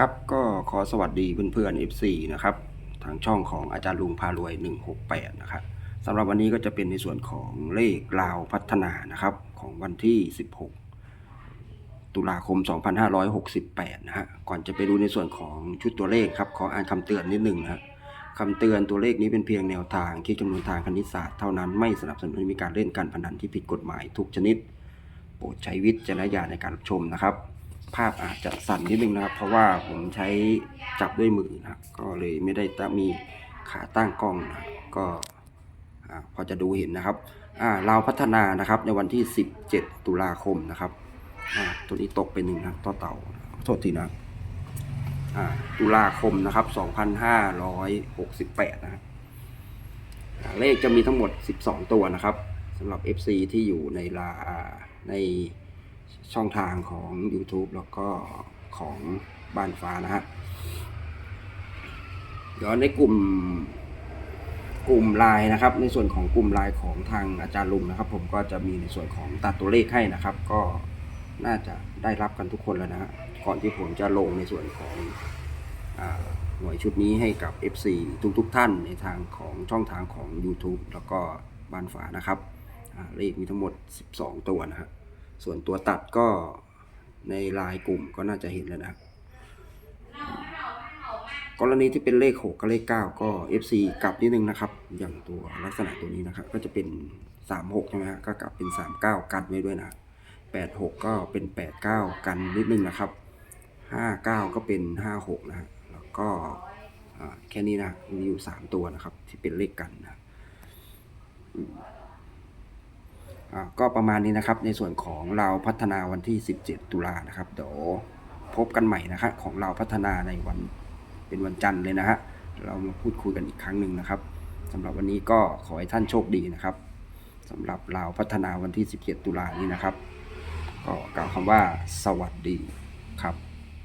ครับก็ขอสวัสดีเพื่อนๆ FC นะครับทางช่องของอาจารย์ลุงพารวย 168 นะครับสำหรับวันนี้ก็จะเป็นในส่วนของเลขลาวพัฒนานะครับของวันที่ 16 ตุลาคม 2568 นะฮะก่อนจะไปดูในส่วนของชุดตัวเลขครับขออ่านคำเตือนนิดหนึ่งนะคำเตือนตัวเลขนี้เป็นเพียงแนวทางคิดคำนวณทางคณิตศาสตร์เท่านั้นไม่สนับสนุนให้มีการเล่นการพนันที่ผิดกฎหมายทุกชนิด โปรดใช้วิจารณญาณในการรับชมนะครับ ภาพอาจจะสั่นนิดนึงนะครับ เพราะว่าผมใช้จับด้วยมือนะครับก็เลยไม่ได้ตมีขาตั้งกล้องนะก็พอจะดูเห็นนะครับเราพัฒนานะครับในวันที่ 17 ตุลาคมนะครับตัวนี้ตกไปหนึ่งนะต่อเต่าโทษทีนะตุลาคมนะครับ 2568 นะครับเลขจะมีทั้งหมด 12 ตัวนะครับสำหรับ FC ที่อยู่ในลาใน ช่องทางของ YouTube แล้วก็ของบ้านฟ้านะฮะเดี๋ยวในกลุ่มกลุ่มลน์นะครับ ในส่วนของกลุ่มลน์ของทางอาจารย์ลุงนะครับ ผมก็จะมีในส่วนของตัดตัวเลขให้นะครับ ก็น่าจะได้รับกันทุกคนแล้วนะฮะก่อนที่ผมจะลงในส่วนของอหน่วยชุดนี้ให้กับ FC ทุกๆทท่านในทางของช่องทางของ YouTube แล้วก็บ้านฝานะครับเลขมีทั้งหมด 12 ตัวนะฮะ ส่วนตัวตัดก็ในลน์กลุ่มก็น่าจะเห็นแล้วนะกรณีที่เป็นเลข 6 กับเลข 9 ก็ FC กลับนิดนึงนะครับ อย่างตัวลักษณะตัวนี้นะครับ ก็จะเป็น 36 ใช่ไหมฮะก็กลับเป็น 39 กันไว้ด้วยนะ 86 ก็เป็น 89 กันนิดนึงนะครับ 59 ก็เป็น 56 นะฮะแล้วก็แค่นี้นะมีอยู่ 3 ตัวนะครับ ที่เป็นเลขกันนะ ก็ประมาณนี้นะครับในส่วนของเราพัฒนาวันที่ 17 ตุลานะครับเดี๋ยวพบกันใหม่นะครับของเราพัฒนาในวันเป็นวันจันทร์เลยนะฮะเรามาพูดคุยกันอีกครั้งหนึ่งนะครับสำหรับวันนี้ก็ขอให้ท่านโชคดีนะครับสำหรับเราพัฒนาวันที่ 17 ตุลานี้นะครับ ก็กล่าวคำว่าสวัสดีครับ